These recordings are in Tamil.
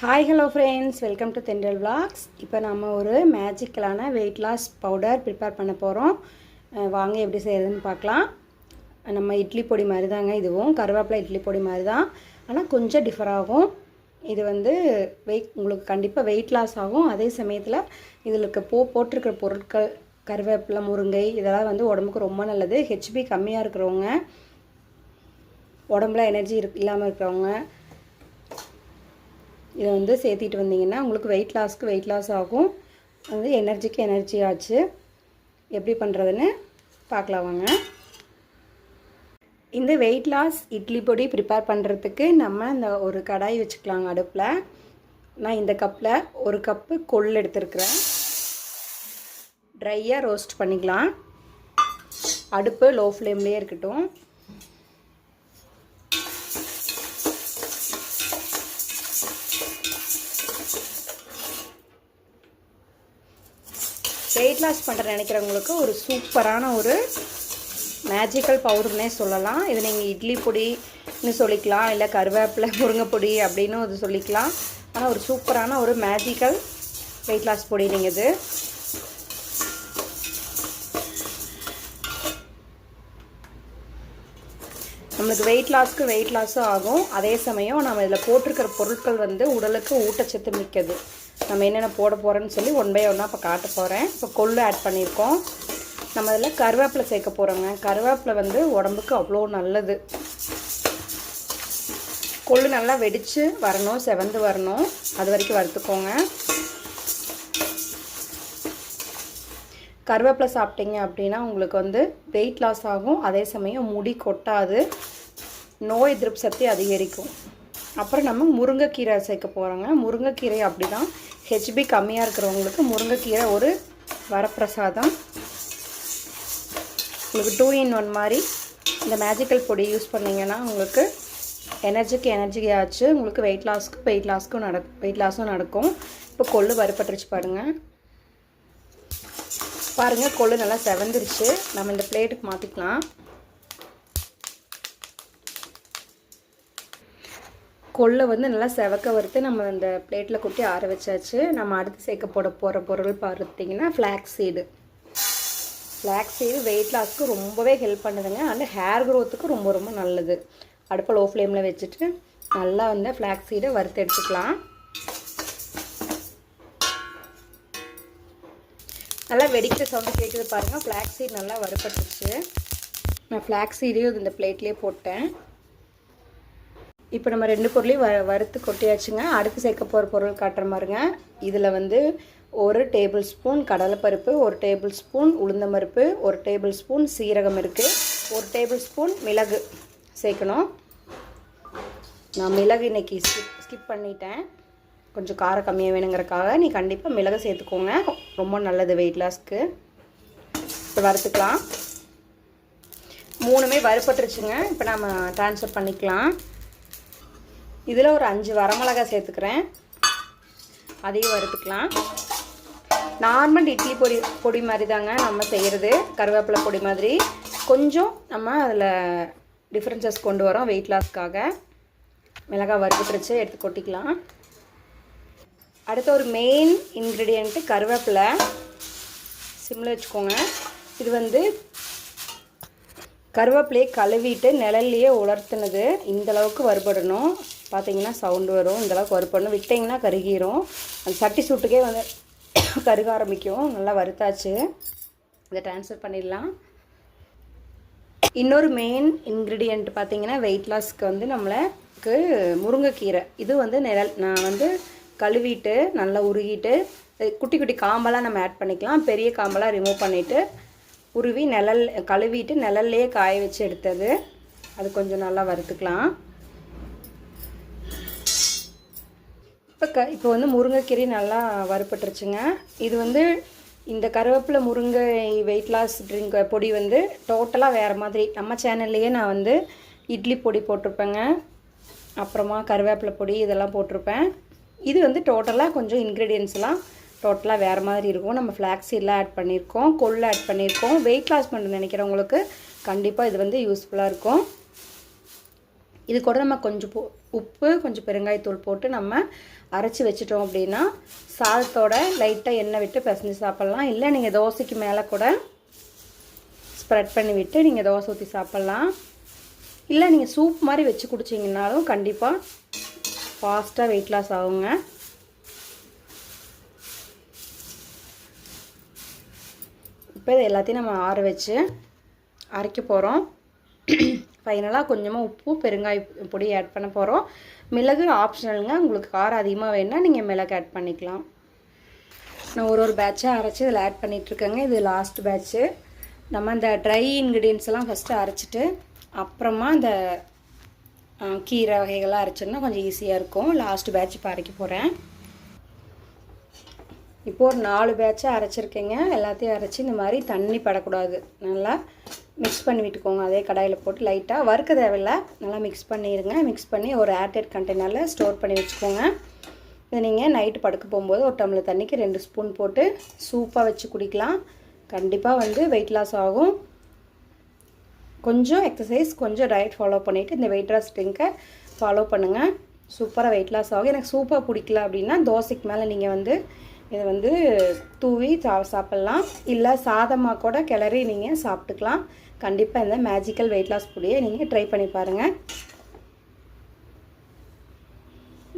Hi hello friends welcome to Thendral vlogs இப்போ நம்ம ஒரு மேஜிக்கலான வெயிட் லாஸ் பவுடர் ப்ரிப்பேர் பண்ண போகிறோம் வாங்க எப்படி செய்கிறதுன்னு பார்க்கலாம். நம்ம இட்லி பொடி மாதிரி தாங்க இதுவும். கருவேப்பிலை இட்லி பொடி மாதிரி தான் ஆனால் கொஞ்சம் டிஃபர் ஆகும். இது வந்து வெயிட் உங்களுக்கு கண்டிப்பாக வெயிட் லாஸ் ஆகும். அதே சமயத்தில் இதில் இருக்க போ போட்டிருக்கிற பொருட்கள் கருவேப்பிலை முருங்கை இதெல்லாம் வந்து உடம்புக்கு ரொம்ப நல்லது. ஹெச்பி கம்மியாக இருக்கிறவங்க உடம்புல எனர்ஜி இருக்கு இல்லாமல் இருக்கிறவங்க இதை வந்து சேர்த்திட்டு வந்தீங்கன்னா உங்களுக்கு வெயிட் லாஸ்க்கு வெயிட் லாஸ் ஆகும். வந்து எனர்ஜிக்கு எனர்ஜி ஆச்சு. எப்படி பண்ணுறதுன்னு பார்க்கலாம் வாங்க. இந்த வெயிட் லாஸ் இட்லி பொடி ப்ரிப்பேர் பண்ணுறதுக்கு நம்ம இந்த ஒரு கடாய் வச்சுக்கலாங்க அடுப்பில். நான் இந்த கப்பில் ஒரு கப்பு கொள் எடுத்துருக்குறேன். ட்ரையாக ரோஸ்ட் பண்ணிக்கலாம். அடுப்பு லோ ஃப்ளேம்லேயே இருக்கட்டும். வெயிட் லாஸ் பண்ணுற நினைக்கிறவங்களுக்கு ஒரு சூப்பரான ஒரு மேஜிக்கல் பவுடர்னே சொல்லலாம். இது நீங்கள் இட்லி பொடின்னு சொல்லிக்கலாம் இல்லை கருவேப்பிலை முருங்கைப்பொடி அப்படின்னு இது சொல்லிக்கலாம். ஆனால் ஒரு சூப்பரான ஒரு மேஜிக்கல் வெயிட் லாஸ் பொடி நீங்கள் இது. நம்மளுக்கு வெயிட் லாஸ்க்கு வெயிட் லாஸும் ஆகும். அதே சமயம் நம்ம இதில் போட்டிருக்கிற பொருட்கள் வந்து உடலுக்கு ஊட்டச்சத்து மிக்கது. நம்ம என்னென்ன போட போகிறோன்னு சொல்லி ஒன் பை ஒன்னாக இப்போ காட்ட போகிறேன் இப்போ கொள்ளு ஆட் பண்ணியிருக்கோம். நம்ம இதில் கருவேப்பிலை சேர்க்க போகிறோங்க கருவேப்பிலை வந்து உடம்புக்கு அவ்வளோ நல்லது. கொள்ளு நல்லா வெடித்து வரணும் செவந்து வரணும். அது வரைக்கும் வறுத்துக்கோங்க. கருவேப்பிலை சாப்பிட்டீங்க அப்படின்னா உங்களுக்கு வந்து வெயிட் லாஸ் ஆகும். அதே சமயம் முடி கொட்டாது. நோய் எதிர்ப்பு சக்தி அதிகரிக்கும். அப்புறம் நம்ம முருங்கைக்கீரை சேர்க்க போகிறோங்க முருங்கைக்கீரை அப்படி தான் ஹெச்பி கம்மியாக இருக்கிறவங்களுக்கு முருங்கைக்கீரை ஒரு வரப்பிரசாதம். உங்களுக்கு டூ இன் ஒன் மாதிரி இந்த மேஜிக்கல் பொடி யூஸ் பண்ணிங்கன்னா உங்களுக்கு எனர்ஜிக்கு எனர்ஜி ஆச்சு. உங்களுக்கு வெயிட் லாஸ்க்கு வெயிட் லாஸ்க்கும் நட வெயிட் லாஸும் நடக்கும். இப்போ கொள்ளு வறுப்பட்டுருச்சு பாருங்கள் பாருங்கள் கொள்ளு நல்லா செவந்துருச்சு. நம்ம இந்த பிளேட்டுக்கு மாற்றிக்கலாம் கொள்ளை வந்து நல்லா செவக்க வறுத்து நம்ம அந்த பிளேட்டில் கொட்டி ஆற வச்சாச்சு. நம்ம அடுத்து சேர்க்க போட போகிற பொருள் பார்த்தீங்கன்னா flax seed flax seed weight லாஸ்க்கு ரொம்பவே ஹெல்ப் பண்ணுதுங்க. அண்ட் ஹேர் க்ரோத்துக்கு ரொம்ப ரொம்ப நல்லது. அடுப்பை லோ ஃப்ளேமில் வச்சுட்டு நல்லா வந்து ஃப்ளாக் சீடை வறுத்து எடுத்துக்கலாம். நல்லா வெடிக்கிற சவுண்டு கேட்குது பாருங்கள் ஃப்ளாக் சீட் நல்லா வறுப்பட்டுருச்சு நான் ஃப்ளாக் சீடையும் இந்த பிளேட்லேயே போட்டேன். இப்போ நம்ம ரெண்டு பொருளையும் வ வறுத்து கொட்டியாச்சுங்க. அடுத்து சேர்க்க போகிற பொருள் காட்டுற மாதிரிங்க. இதில் வந்து ஒரு டேபிள் ஸ்பூன் கடலைப்பருப்பு ஒரு டேபிள் ஸ்பூன் உளுந்தம்பருப்பு ஒரு டேபிள் ஸ்பூன் சீரகம் இருக்குது ஒரு டேபிள் ஸ்பூன் மிளகு சேர்க்கணும். நான் மிளகு இன்றைக்கி ஸ்கிப் ஸ்கிப் பண்ணிட்டேன். கொஞ்சம் காரம் கம்மியாக வேணுங்கிறக்காக நீ கண்டிப்பாக மிளகு சேர்த்துக்கோங்க. ரொம்ப நல்லது வெயிட் லாஸ்க்கு இப்போ வறுத்துக்கலாம். மூணுமே வறுப்பட்டுருச்சுங்க இப்போ நம்ம ட்ரான்ஸ்ஃபர் பண்ணிக்கலாம். இதில் ஒரு அஞ்சு வரமிளகா சேர்த்துக்கிறேன். அதையும் வறுத்துக்கலாம். நார்மல் இட்லி பொடி பொடி மாதிரி தாங்க நம்ம செய்கிறது கருவேப்பிலை பொடி மாதிரி. கொஞ்சம் நம்ம அதில் டிஃப்ரென்சஸ் கொண்டு வரோம் வெயிட் லாஸ்க்காக மிளகாய் வறுத்துட்டுருச்சு எடுத்து கொட்டிக்கலாம். அடுத்த ஒரு மெயின் இன்க்ரீடியண்ட்டு கருவேப்பிலை. சிம்மில் வச்சுக்கோங்க. இது வந்து கருவேப்பிலையை கழுவிட்டு நிழல்லையே உலர்த்துனது. இந்தளவுக்கு வறுபடணும். பார்த்தீங்கன்னா சவுண்டு வரும். இந்தளவுக்கு வறுப்படணும் விட்டிங்கன்னா கருகிரும். அந்த சட்டி சூட்டுக்கே வந்து கருக ஆரம்பிக்கும். நல்லா வறுத்தாச்சு. இதை ட்ரான்ஸ்ஃபர் பண்ணிடலாம். இன்னொரு மெயின் இன்க்ரீடியண்ட் பார்த்தீங்கன்னா வெயிட் லாஸ்க்கு வந்து நம்மளுக்கு முருங்கைக்கீரை. இது வந்து நிழல். நான் வந்து கழுவிட்டு நல்லா உருகிட்டு குட்டி குட்டி காம்பெல்லாம் நம்ம ஆட் பண்ணிக்கலாம். பெரிய காம்பெல்லாம் ரிமூவ் பண்ணிவிட்டு உருவி நிழல் கழுவிட்டு நிழல்லையே காய வச்சு எடுத்தது. அது கொஞ்சம் நல்லா வறுத்துக்கலாம். இப்போ க இப்போ வந்து முருங்கைக்கீரை நல்லா வறுப்பட்டுருச்சுங்க இது வந்து இந்த கருவேப்பிலை முருங்கை வெயிட் லாஸ் ட்ரிங்க் பொடி வந்து டோட்டலாக வேறு மாதிரி. நம்ம சேனல்லையே நான் வந்து இட்லி பொடி போட்டிருப்பேங்க. அப்புறமா கருவேப்பிலை பொடி இதெல்லாம் போட்டிருப்பேன். இது வந்து டோட்டலாக கொஞ்சம் இன்க்ரீடியன்ஸ்லாம் டோட்டலாக வேறு மாதிரி இருக்கும். நம்ம ஃப்ளாக்ஸ் சீட்லாம் ஆட் பண்ணியிருக்கோம் கொள்ளு ஆட் பண்ணியிருக்கோம். வெயிட் லாஸ் பண்ண நினைக்கிறவங்களுக்கு கண்டிப்பாக இது வந்து யூஸ்ஃபுல்லாக இருக்கும். இது கூட நம்ம கொஞ்சம் போ உப்பு கொஞ்சம் பெருங்காயத்தூள் போட்டு நம்ம அரைச்சி வச்சிட்டோம் அப்படின்னா சாதத்தோட லைட்டாக எண்ணெய் விட்டு பிசைஞ்சு சாப்பிட்லாம். இல்லை நீங்கள் தோசைக்கு மேலே கூட ஸ்ப்ரெட் பண்ணி விட்டு நீங்கள் தோசை ஊற்றி சாப்பிட்லாம். இல்லை நீங்கள் சூப் மாதிரி வச்சு குடிச்சிங்கனாலும் கண்டிப்பாக ஃபாஸ்ட்டாக வெயிட் லாஸ் ஆகுங்க. இப்போ இது எல்லாத்தையும் நம்ம ஆற வச்சு அரைக்க போகிறோம் ஃபைனலாக கொஞ்சமாக உப்பு பெருங்காய பொடி ஆட் பண்ண போகிறோம் மிளகு ஆப்ஷனலுங்க உங்களுக்கு காரம் அதிகமாக வேணால் நீங்கள் மிளகு ஆட் பண்ணிக்கலாம். நான் ஒரு ஒரு பேட்சாக அரைச்சி இதில் ஆட் பண்ணிகிட்ருக்கேங்க இது லாஸ்ட் பேட்ச்சு நம்ம அந்த ட்ரை இன்க்ரீடியன்ஸ் எல்லாம் ஃபஸ்ட்டு அரைச்சிட்டு அப்புறமா அந்த கீரை வகைகள்லாம் அரைச்சோம்னா கொஞ்சம் ஈஸியாக இருக்கும். லாஸ்ட் பேட்ச் இப்போ அரைக்க போகிறேன் இப்போது ஒரு நாலு பேட்சாக அரைச்சிருக்கேங்க. எல்லாத்தையும் அரைச்சி இந்த மாதிரி தண்ணி படக்கூடாது. நல்லா மிக்ஸ் பண்ணி விட்டுக்கோங்க. அதே கடாயில் போட்டு லைட்டாக வறுக்க தேவையில்ல. நல்லா மிக்ஸ் பண்ணிடுங்க மிக்ஸ் பண்ணி ஒரு ஏர்டெட் கண்டெய்னரில் ஸ்டோர் பண்ணி வச்சுக்கோங்க. இதை நீங்கள் நைட்டு படுக்க போகும்போது ஒரு டம்ளர் தண்ணிக்கு ரெண்டு ஸ்பூன் போட்டு சூப்பாக வச்சு குடிக்கலாம். கண்டிப்பாக வந்து வெயிட் லாஸ் ஆகும். கொஞ்சம் எக்ஸசைஸ் கொஞ்சம் டயட் ஃபாலோ பண்ணிவிட்டு இந்த வெயிட் லாஸ் ட்ரிங்கை ஃபாலோ பண்ணுங்கள் சூப்பராக வெயிட் லாஸ் ஆகும். எனக்கு சூப்பாக பிடிக்கல அப்படின்னா தோசைக்கு மேலே நீங்கள் வந்து இதை வந்து தூவி சா சாப்பிட்லாம். இல்லை சாதமாக கூட கிளறி நீங்கள் சாப்பிட்டுக்கலாம். கண்டிப்பாக இந்த மேஜிக்கல் வெயிட் லாஸ் பொடியை நீங்கள் ட்ரை பண்ணி பாருங்கள்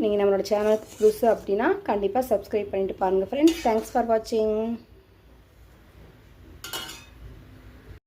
நீங்கள் நம்மளோட சேனலுக்கு புதுசு அப்படின்னா கண்டிப்பாக சப்ஸ்கிரைப் பண்ணிட்டு பாருங்கள் ஃப்ரெண்ட்ஸ் தேங்க்ஸ் ஃபார் வாட்சிங்